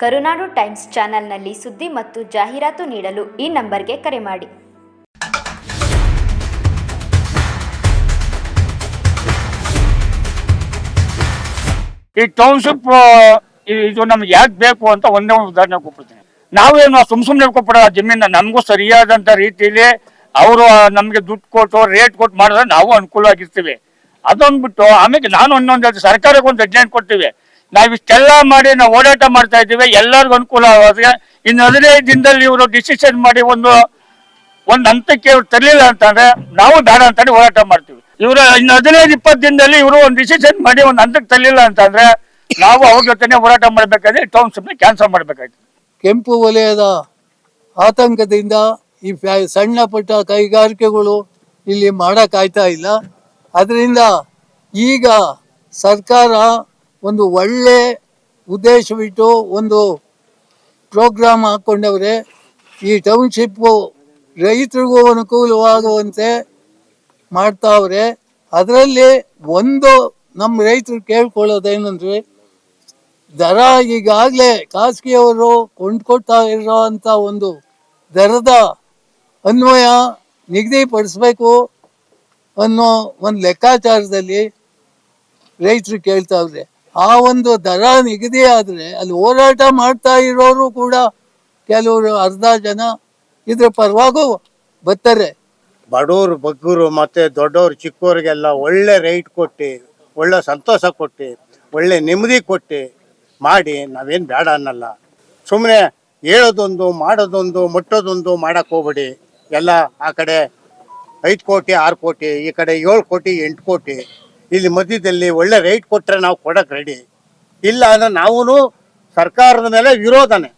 ಕರುನಾಡು times ಚಾನೆಲ್ನಲ್ಲಿ ಸುದ್ದಿ ಮತ್ತು ಜಾಹೀರಾತು ನೀಡಲು ಈ ನಂಬರ್ಗೆ ಕರೆ ಮಾಡಿ. ಈ ಟೌನ್ಶಿಪ್ ಇದು ನಮ್ಗೆ ಯಾಕೆ ಬೇಕು ಅಂತ ಒಂದೇ ಒಂದು ಉದಾಹರಣೆ ಕೊಟ್ಬಿಡ್ತೀನಿ. ನಾವೇನು ಸುಮ್ ಸುಮ್ಮನೆ ಕೊಟ್ಬಿಡ ಜಮೀನ ನಮಗೂ ಸರಿಯಾದಂಥ ರೀತಿಯಲ್ಲಿ ಅವರು ನಮಗೆ ದುಡ್ಡು ಕೊಟ್ಟು ರೇಟ್ ಕೊಟ್ಟು ಮಾಡಿದ್ರೆ ನಾವು ಅನುಕೂಲವಾಗಿರ್ತೀವಿ ಅದೊಂದ್ಬಿಟ್ಟು ಆಮೇಲೆ ನಾನು ಒಂದೊಂದು ಸರ್ಕಾರಕ್ಕೆ ಒಂದು ಅಡ್ಜೆಂಟ್ ಕೊಡ್ತೀವಿ. ನಾವು ಇಷ್ಟೆಲ್ಲ ಮಾಡಿ ನಾವು ಓಡಾಟ ಮಾಡ್ತಾ ಇದ್ದೀವಿ. ಎಲ್ಲರಿಗೂ ಅನುಕೂಲ ಆಗೋದ್ರೆ ಇನ್ನು ಹದಿನೈದು ದಿನದಲ್ಲಿ ಇವರು ಡಿಸಿಷನ್ ಮಾಡಿ ಒಂದು ಒಂದು ಹಂತಕ್ಕೆ ಇವ್ರು ತರಲಿಲ್ಲ ಅಂತಂದ್ರೆ ನಾವು ಬೇಡ ಅಂತಂದ್ರೆ ಹೋರಾಟ ಮಾಡ್ತೀವಿ. ಇವರು ಇನ್ನು ಹದಿನೈದು, ಇಪ್ಪತ್ತು ದಿನದಲ್ಲಿ ಇವರು ಒಂದು ಡಿಸಿಷನ್ ಮಾಡಿ ಒಂದು ಹಂತಕ್ಕೆ ತರಲಿಲ್ಲ ಅಂತಂದ್ರೆ ನಾವು ಅವ್ರ ಜೊತೆನೆ ಹೋರಾಟ ಮಾಡ್ಬೇಕಾದ್ರೆ ಟೌನ್ಶಿಪ್ನ ಕ್ಯಾನ್ಸಲ್ ಮಾಡ್ಬೇಕಾಯ್ತು. ಕೆಂಪು ವಲಯದ ಆತಂಕದಿಂದ ಈ ಸಣ್ಣ ಪುಟ್ಟ ಕೈಗಾರಿಕೆಗಳು ಇಲ್ಲಿ ಮಾಡೋಕ್ಕಾಯ್ತಾ ಇಲ್ಲ. ಅದರಿಂದ ಈಗ ಸರ್ಕಾರ ಒಂದು ಒಳ್ಳೆ ಉದ್ದೇಶವಿಟ್ಟು ಒಂದು ಪ್ರೋಗ್ರಾಮ್ ಹಾಕ್ಕೊಂಡವ್ರೆ. ಈ ಟೌನ್ಶಿಪ್ಪು ರೈತರಿಗೂ ಅನುಕೂಲವಾಗುವಂತೆ ಮಾಡ್ತಾವ್ರೆ. ಅದರಲ್ಲಿ ಒಂದು ನಮ್ಮ ರೈತರು ಕೇಳ್ಕೊಳ್ಳೋದೇನೆಂದ್ರೆ, ದರ ಈಗಾಗಲೇ ಖಾಸಗಿಯವರು ಕೊಂಡ್ಕೊಳ್ತಾ ಇರೋವಂಥ ಒಂದು ದರದ ಅನ್ವಯ ನಿಗದಿಪಡಿಸ್ಬೇಕು ಅನ್ನೋ ಒಂದು ಲೆಕ್ಕಾಚಾರದಲ್ಲಿ ರೈತರು ಕೇಳ್ತಾವ್ರೆ. ಆ ಒಂದು ದರ ನಿಗದಿ ಆದರೆ ಅಲ್ಲಿ ಹೋರಾಟ ಮಾಡ್ತಾ ಇರೋರು ಕೂಡ ಕೆಲವರು ಅರ್ಧ ಜನ ಇದ್ರ ಪರವಾಗೂ ಬರ್ತಾರೆ. ಬಡವರು, ಬಗ್ಗರು ಮತ್ತೆ ದೊಡ್ಡವರು, ಚಿಕ್ಕವರಿಗೆಲ್ಲ ಒಳ್ಳೆ ರೇಟ್ ಕೊಟ್ಟು, ಒಳ್ಳೆ ಸಂತೋಷ ಕೊಟ್ಟು, ಒಳ್ಳೆ ನೆಮ್ಮದಿ ಕೊಟ್ಟು ಮಾಡಿ ನಾವೇನು ಬೇಡ ಅನ್ನಲ್ಲ. ಸುಮ್ಮನೆ ಹೇಳೋದೊಂದು, ಮಾಡೋದೊಂದು, ಮುಟ್ಟೋದೊಂದು ಮಾಡಕ್ಕೆ ಹೋಗ್ಬೇಡಿ. ಎಲ್ಲ ಆ ಕಡೆ ಐದು ಕೋಟಿ, ಆರು ಕೋಟಿ, ಈ ಕಡೆ ಏಳು ಕೋಟಿ, ಎಂಟು ಕೋಟಿ. ಇಲ್ಲಿ ಮಧ್ಯದಲ್ಲಿ ಒಳ್ಳೆ ರೇಟ್ ಕೊಟ್ಟರೆ ನಾವು ಕೊಡಕ್ಕೆ ರೆಡಿ ಇಲ್ಲ ಅಂದ್ರೆ ನಾವು ಸರ್ಕಾರದ ಮೇಲೆ ವಿರೋಧನೆ.